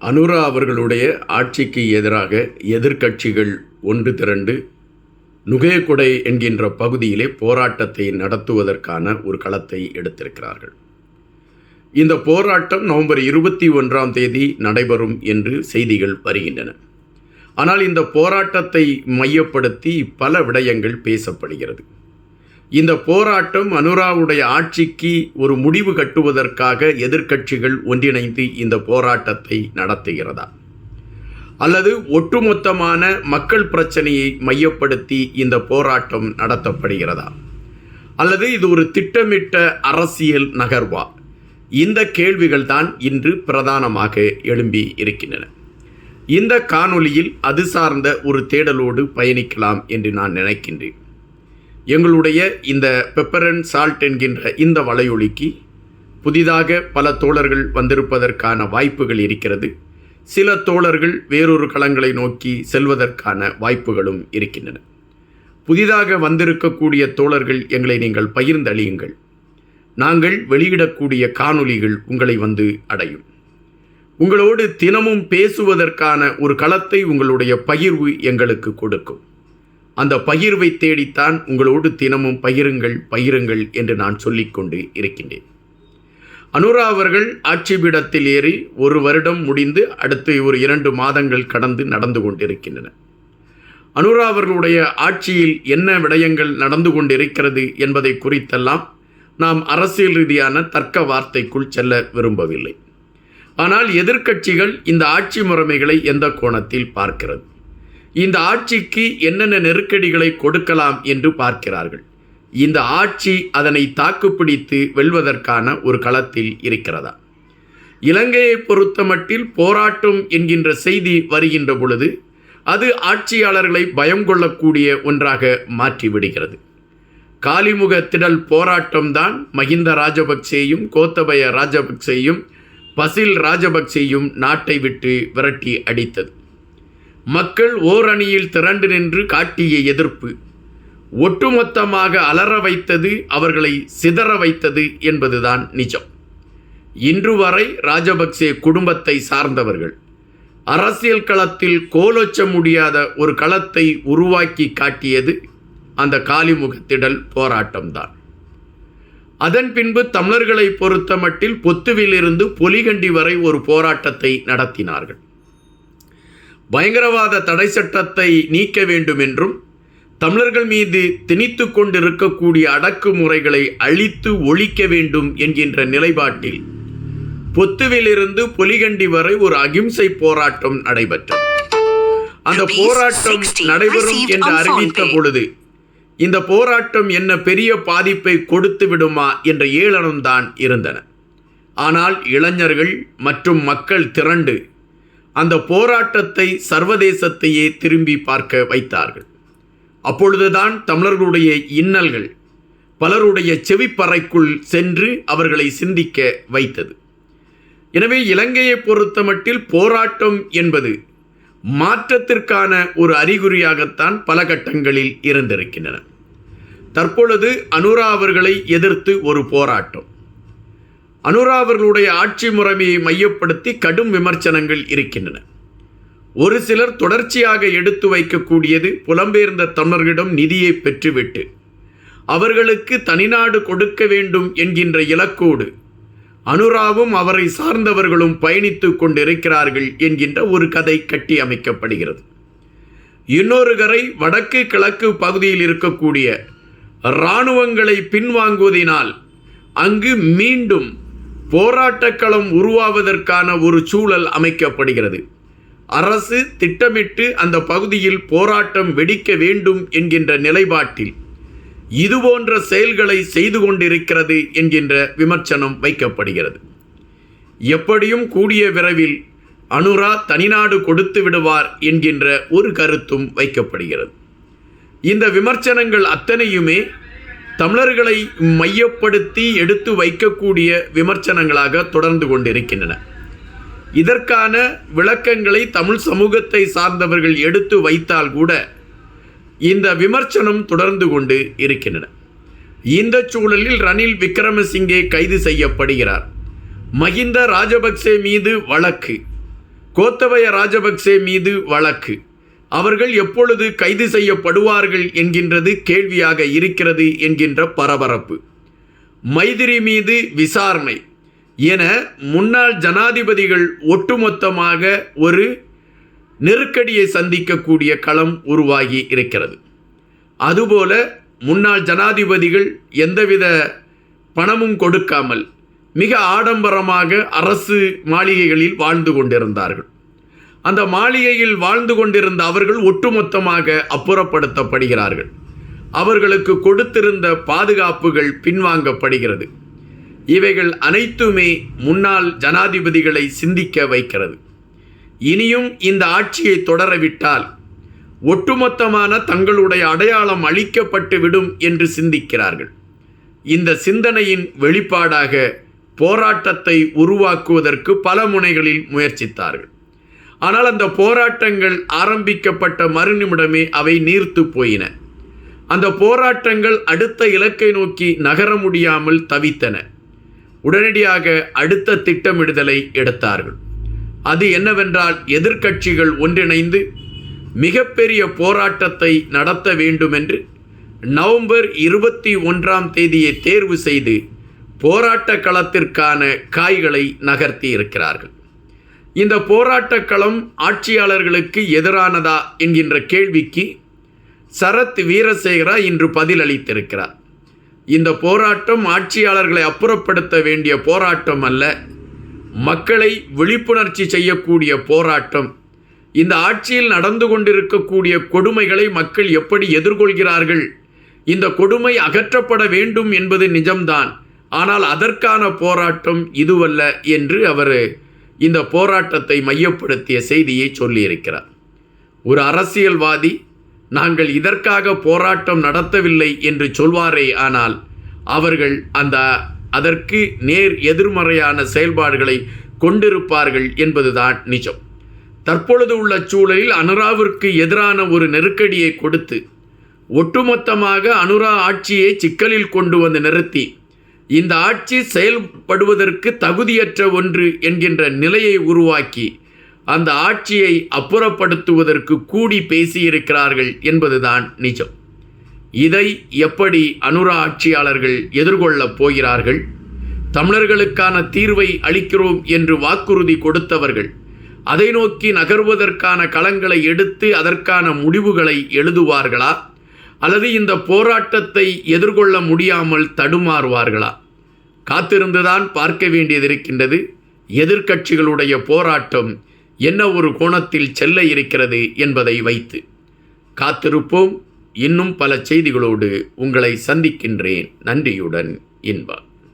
அனுரா அவர்களுடைய ஆட்சிக்கு எதிராக எதிர்க்கட்சிகள் ஒன்று திரண்டு நுகேகுடை என்கின்ற பகுதியிலே போராட்டத்தை நடத்துவதற்கான ஒரு களத்தை எடுத்திருக்கிறார்கள். இந்த போராட்டம் நவம்பர் இருபத்தி ஒன்றாம் தேதி நடைபெறும் என்று செய்திகள் வருகின்றன. ஆனால் இந்த போராட்டத்தை மையப்படுத்தி பல விடயங்கள் பேசப்படுகிறது. இந்த போராட்டம் அனுராவுடைய ஆட்சிக்கு ஒரு முடிவு கட்டுவதற்காக எதிர்க்கட்சிகள் ஒன்றிணைந்து இந்த போராட்டத்தை நடத்துகிறதா? அல்லது ஒட்டுமொத்தமான மக்கள் பிரச்சனையை மையப்படுத்தி இந்த போராட்டம் நடத்தப்படுகிறதா? அல்லது இது ஒரு திட்டமிட்ட அரசியல் நகர்வா? இந்த கேள்விகள் தான் இன்று பிரதானமாக எழும்பி இருக்கின்றன. இந்த காணொளியில் அது சார்ந்த ஒரு தேடலோடு பயணிக்கலாம் என்று நான் நினைக்கின்றேன். எங்களுடைய இந்த பெப்பர் அண்ட் சால்ட் என்கின்ற இந்த வலையொலிக்கு புதிதாக பல தோழர்கள் வந்திருப்பதற்கான வாய்ப்புகள் இருக்கிறது. சில தோழர்கள் வேறொரு களங்களை நோக்கி செல்வதற்கான வாய்ப்புகளும் இருக்கின்றன. புதிதாக வந்திருக்கக்கூடிய தோழர்கள் எங்களை நீங்கள் பகிர்ந்தளியுங்கள். நாங்கள் வெளியிடக்கூடிய காணொலிகள் உங்களை வந்து அடையும். உங்களோடு தினமும் பேசுவதற்கான ஒரு களத்தை உங்களுடைய பகிர்வு எங்களுக்கு கொடுக்கும். அந்த பகிர்வை தேடித்தான் உங்களோடு தினமும் பகிருங்கள் பகிருங்கள் என்று நான் சொல்லிக்கொண்டு இருக்கின்றேன். அனுரா அவர்கள் ஆட்சி பீடத்தில் ஏறி ஒரு வருடம் முடிந்து அடுத்து ஒரு இரண்டு மாதங்கள் கடந்து நடந்து கொண்டிருக்கின்றன. அனுரா அவர்களுடைய ஆட்சியில் என்ன விடயங்கள் நடந்து கொண்டிருக்கிறது என்பதை குறித்தெல்லாம் நாம் அரசியல் ரீதியான தர்க்க வார்த்தைக்குள் செல்ல விரும்பவில்லை. ஆனால் எதிர்க்கட்சிகள் இந்த ஆட்சி முறைமைகளை எந்த கோணத்தில் பார்க்கிறது? இந்த ஆட்சிக்கு என்னென்ன நெருக்கடிகளை கொடுக்கலாம் என்று பார்க்கிறார்கள். இந்த ஆட்சி அதனை தாக்குப்பிடித்து வெல்வதற்கான ஒரு களத்தில் இருக்கிறதா? இலங்கையை பொறுத்தமட்டில் போராட்டம் என்கின்ற செய்தி வருகின்ற பொழுது அது ஆட்சியாளர்களை பயம் கொள்ளக்கூடிய ஒன்றாக மாற்றிவிடுகிறது. காலிமுக திடல் போராட்டம்தான் மஹிந்த ராஜபக்சேயும் கோத்தபய ராஜபக்சேயும் பசில் ராஜபக்சேயும் நாட்டை விட்டு விரட்டி அடித்தது. மக்கள் ஓரணியில் திரண்டு நின்று காட்டிய எதிர்ப்பு. ஒட்டுமொத்தமாக அலற வைத்தது அவர்களை சிதற வைத்தது என்பதுதான் நிஜம். இன்று வரை ராஜபக்சே குடும்பத்தை சார்ந்தவர்கள். அரசியல் களத்தில் கோலொச்ச முடியாத ஒரு களத்தை உருவாக்கி காட்டியது அந்த காலிமுகத்திடல் போராட்டம்தான். அதன் பின்பு தமிழர்களை பொறுத்தமட்டில் பொத்துவிலிருந்து பொலிகண்டி வரை ஒரு போராட்டத்தை நடத்தினார்கள். பயங்கரவாத தடை சட்டத்தை நீக்க வேண்டும் என்றும் தமிழர்கள் மீது திணித்து கொண்டிருக்கக்கூடிய அடக்குமுறைகளை அழித்து ஒழிக்க வேண்டும் என்கின்ற நிலைப்பாட்டில் பொத்துவிலிருந்து பொலிகண்டி வரை ஒரு அகிம்சை போராட்டம் நடைபெற்றது. அந்த போராட்டம் நடைபெறும் என்று அறிவித்த பொழுது இந்த போராட்டம் என்ன பெரிய பாதிப்பை கொடுத்து விடுமா என்ற ஏளனம்தான் இருந்தன. ஆனால் இளைஞர்கள் மற்றும் மக்கள் திரண்டு அந்த போராட்டத்தை சர்வதேசத்தையே திரும்பி பார்க்க வைத்தார்கள். அப்பொழுதுதான் தமிழர்களுடைய இன்னல்கள் பலருடைய செவிப்பறைக்குள் சென்று அவர்களை சிந்திக்க வைத்தது. எனவே இலங்கையை பொறுத்தமட்டில் போராட்டம் என்பது மாற்றத்திற்கான ஒரு அறிகுறியாகத்தான் பல கட்டங்களில் இருந்திருக்கின்றன. தற்பொழுது அனுரா அவர்களை எதிர்த்து ஒரு போராட்டம். அனுரா அவர்களுடைய ஆட்சி முறைமையை மையப்படுத்தி கடும் விமர்சனங்கள் இருக்கின்றன. ஒரு சிலர் தொடர்ச்சியாக எடுத்து வைக்கக்கூடியது புலம்பெயர்ந்த தமிழர்களிடம் நிதியை பெற்றுவிட்டு அவர்களுக்கு தனிநாடு கொடுக்க வேண்டும் என்கின்ற இலக்கோடு அனுராவும் அவரை சார்ந்தவர்களும் பயணித்துக் கொண்டிருக்கிறார்கள் என்கின்ற ஒரு கதை கட்டி அமைக்கப்படுகிறது. இன்னொரு கரை வடக்கு கிழக்கு பகுதியில் இருக்கக்கூடிய இராணுவங்களை பின்வாங்குவதினால் அங்கு மீண்டும் போராட்டக்களம் உருவாவதற்கான ஒரு சூழல் அமைக்கப்படுகிறது. அரசு திட்டமிட்டு அந்த பகுதியில் போராட்டம் வெடிக்க வேண்டும் என்கின்ற நிலைப்பாட்டில் இதுபோன்ற செயல்களை செய்து கொண்டிருக்கிறது என்கின்ற விமர்சனம் வைக்கப்படுகிறது. எப்படியும் கூடிய விரைவில் அனுரா தனிநாடு கொடுத்து விடுவார் என்கின்ற ஒரு கருத்தும் வைக்கப்படுகிறது. இந்த விமர்சனங்கள் அத்தனையுமே தமிழர்களை மையப்படுத்தி எடுத்து வைக்கக்கூடிய விமர்சனங்களாக தொடர்ந்து கொண்டிருக்கின்றன. இதற்கான விளக்கங்களை தமிழ் சமூகத்தை சார்ந்தவர்கள் எடுத்து வைத்தால் கூட இந்த விமர்சனம் தொடர்ந்து கொண்டு இருக்கின்றன. இந்த சூழலில் ரணில் விக்ரமசிங்கே கைது செய்யப்படுகிறார். மஹிந்த ராஜபக்சே மீது வழக்கு. கோத்தபய ராஜபக்சே மீது வழக்கு. அவர்கள் எப்பொழுது கைது செய்யப்படுவார்கள் என்கின்றது கேள்வியாக இருக்கிறது என்கின்ற பரபரப்பு. மைதிரி மீது விசாரணை. என முன்னாள் ஜனாதிபதிகள் ஒட்டுமொத்தமாக ஒரு நெருக்கடியை சந்திக்கக்கூடிய களம் உருவாகி இருக்கிறது. அதுபோல முன்னாள் ஜனாதிபதிகள் எந்தவித பணமும் கொடுக்காமல் மிக ஆடம்பரமாக அரசு மாளிகைகளில் வாழ்ந்து கொண்டிருந்தார்கள். அந்த மாளிகையில் வாழ்ந்து கொண்டிருந்த அவர்கள் ஒட்டுமொத்தமாக அப்புறப்படுத்தப்படுகிறார்கள். அவர்களுக்கு கொடுத்திருந்த பாதுகாப்புகள் பின்வாங்கப்படுகிறது. இவைகள் அனைத்துமே முன்னாள் ஜனாதிபதிகளை சிந்திக்க வைக்கிறது. இனியும் இந்த ஆட்சியை தொடரவிட்டால் ஒட்டுமொத்தமான தங்களுடைய அடையாளம் அழிக்கப்பட்டு விடும் என்று சிந்திக்கிறார்கள். இந்த சிந்தனையின் வெளிப்பாடாக போராட்டத்தை உருவாக்குவதற்கு பல முனைகளில் முயற்சித்தார்கள். ஆனால் அந்த போராட்டங்கள் ஆரம்பிக்கப்பட்ட மறுநிமிடமே அவை நீர்த்து போயின. அந்த போராட்டங்கள் அடுத்த இலக்கை நோக்கி நகர முடியாமல் தவித்தன. உடனடியாக அடுத்த திட்டமிடுதலை எடுத்தார்கள். அது என்னவென்றால் எதிர்க்கட்சிகள் ஒன்றிணைந்து மிகப்பெரிய போராட்டத்தை நடத்த வேண்டுமென்று நவம்பர் இருபத்தி ஒன்றாம் தேதியை தேர்வு செய்து போராட்ட களத்திற்கான காய்களை நகர்த்தி இருக்கிறார்கள். இந்த போராட்ட களம் ஆட்சியாளர்களுக்கு எதிரானதா என்கின்ற கேள்விக்கு சரத் வீரசேகரா இன்று பதிலளித்திருக்கிறார். இந்த போராட்டம் ஆட்சியாளர்களை அப்புறப்படுத்த வேண்டிய போராட்டம் அல்ல மக்களை விழிப்புணர்ச்சி செய்யக்கூடிய போராட்டம். இந்த ஆட்சியில் நடந்து கொண்டிருக்கக்கூடிய கொடுமைகளை மக்கள் எப்படி எதிர்கொள்கிறார்கள்? இந்த கொடுமை அகற்றப்பட வேண்டும் என்பது நிஜம்தான் ஆனால் அதற்கான போராட்டம் இதுவல்ல என்று அவர் இந்த போராட்டத்தை மையப்படுத்திய செய்தியை சொல்லியிருக்கிறார். ஒரு அரசியல்வாதி நாங்கள் இதற்காக போராட்டம் நடத்தவில்லை என்று சொல்வாரே ஆனால் அவர்கள் அந்த அதற்கு நேர் எதிர்மறையான செயல்பாடுகளை கொண்டிருப்பார்கள் என்பதுதான் நிஜம். தற்பொழுது உள்ள சூழலில் அனுராவிற்கு எதிரான ஒரு நெருக்கடியை கொடுத்து ஒட்டுமொத்தமாக அனுரா ஆட்சியை சிக்கலில் கொண்டு வந்து நிறுத்தி இந்த ஆட்சி செயல்படுவதற்கு தகுதியற்ற ஒன்று என்கின்ற நிலையை உருவாக்கி அந்த ஆட்சியை அப்புறப்படுத்துவதற்கு கூடி பேசியிருக்கிறார்கள் என்பதுதான் நிஜம். இதை எப்படி அனுரா ஆட்சியாளர்கள் எதிர்கொள்ளப் போகிறார்கள்? தமிழர்களுக்கான தீர்வை அளிக்கிறோம் என்று வாக்குறுதி கொடுத்தவர்கள் அதை நோக்கி நகர்வதற்கான களங்களை எடுத்து அதற்கான முடிவுகளை எழுதுவார்களா? அல்லது இந்த போராட்டத்தை எதிர்கொள்ள முடியாமல் தடுமாறுவார்களா? காத்திருந்துதான் பார்க்க வேண்டியது இருக்கின்றது எதிர்க்கட்சிகளுடைய போராட்டம் என்ன ஒரு கோணத்தில் செல்ல இருக்கிறது என்பதை வைத்து. காத்திருப்போம். இன்னும் பல செய்திகளோடு உங்களை சந்திக்கின்றேன். நன்றியுடன் இன்பா